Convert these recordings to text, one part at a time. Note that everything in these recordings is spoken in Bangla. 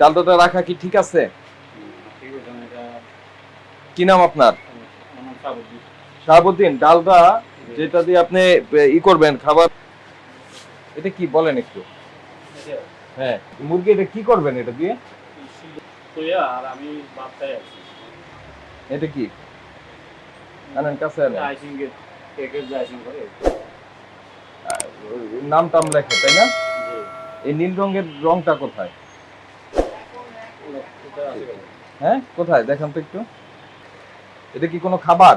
ডালদাটা রাখা কি ঠিক আছে? কি নাম আপনার? শাহাবুদ্দিন। ডালদা যেটা দিয়ে আপনি ই করবেন খাবার। এটা কি বলেন একটু। হ্যাঁ মুরগি এটা কি করবেন এটা দিয়ে? আর আমি এটা কি? আনেন কাছে আনেন। নাম টাম লেখে তাই না? এই নীল রঙের রংটা কোথায়? হ্যাঁ? কোথায়? দেখান তো একটু। এটা কি কোনো খাবার?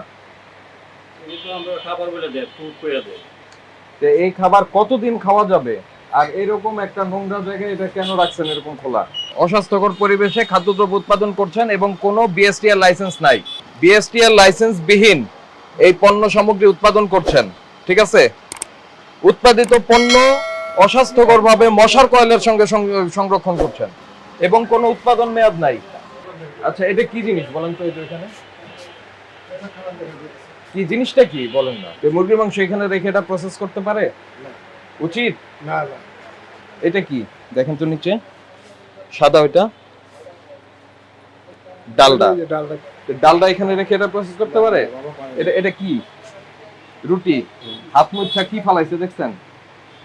এই খাবার কতদিন খাওয়া যাবে? আর এরকম একটা নোংরা জায়গায় এটা কেন রাখছেন এরকম খোলা? অস্বাস্থ্যকর পরিবেশে খাদ্যদ্রব্য উৎপাদন করছেন এবং কোনো বিএসটিআর লাইসেন্স নাই। বিএসটিআর লাইসেন্স বিহীন এই পণ্য সামগ্রী উৎপাদন করছেন। ঠিক আছে? উৎপাদিত পণ্য অস্বাস্থ্যকরভাবে মশার কয়েলের সঙ্গে সংরক্ষণ করছেন। এবং কোনো উৎপাদন মেয়াদ নাই। আচ্ছা এটা কি জিনিস বলেন তো এটা এখানে? কি জিনিসটা কি বলেন না? মুরগির মাংস এখানে রেখে এটা প্রসেস করতে পারে? উচিত? না না। এটা কি? দেখেন তো নিচে। সাদা ওইটা। ডালডা। ডালডা। এখানে রেখে এটা প্রসেস করতে পারে? এটা এটা কি? রুটি। হাত মুচ্ছা কি ফালাইছে দেখছেন?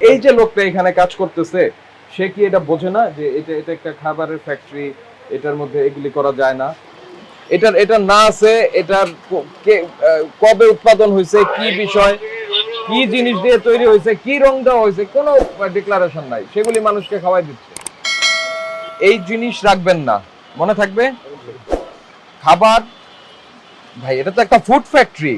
এই যে লোকটা এখানে কাজ করতেছে সে কি এটা বোঝে না যে এটা এটা একটা খাবারের ফ্যাক্টরি এটার মধ্যে এগুলি করা যায় না? এটার এটা না আছে, এটার কবে উৎপাদন হয়েছে, কি বিষয়, কি জিনিস দিয়ে তৈরি হয়েছে, কি রং দেওয়া হয়েছে, কোনো ডিক্লারেশন নাই। সেগুলি মানুষকে খাওয়াই দিচ্ছে। এই জিনিস রাখবেন না। মনে থাকবে? খাবার ভাই, এটা তো একটা ফুড ফ্যাক্টরি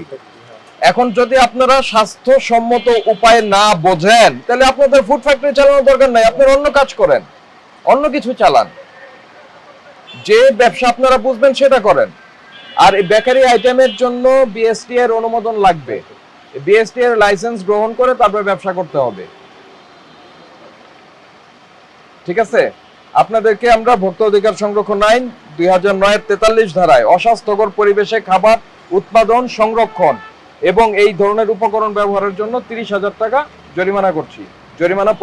এখন যদি আপনারা স্বাস্থ্যসম্মত উপায় না বোঝেন, তাহলে আপনাদের ফুড ফ্যাক্টরি চালানোর দরকার নাই। আপনারা অন্য কাজ করেন, অন্য কিছু চালান। যে ব্যবসা আপনারা বুঝবেন সেটা করেন। আর এই বেকারি আইটেমের জন্য বিএসটি এর অনুমোদন লাগবে। বিএসটি এর লাইসেন্স গ্রহণ করে তারপরে ব্যবসা করতে হবে। ঠিক আছে? আপনাদেরকে আমরা ভোক্তা অধিকার সংরক্ষণ আইন দুই হাজার নয়ের তেতাল্লিশ ধারায় অস্বাস্থ্যকর পরিবেশে খাবার উৎপাদন সংরক্ষণ এবং এই ধরনের উপকরণ ব্যবহারের জন্য তিরিশ হাজার টাকা জরিমানা করছি। জরিমানা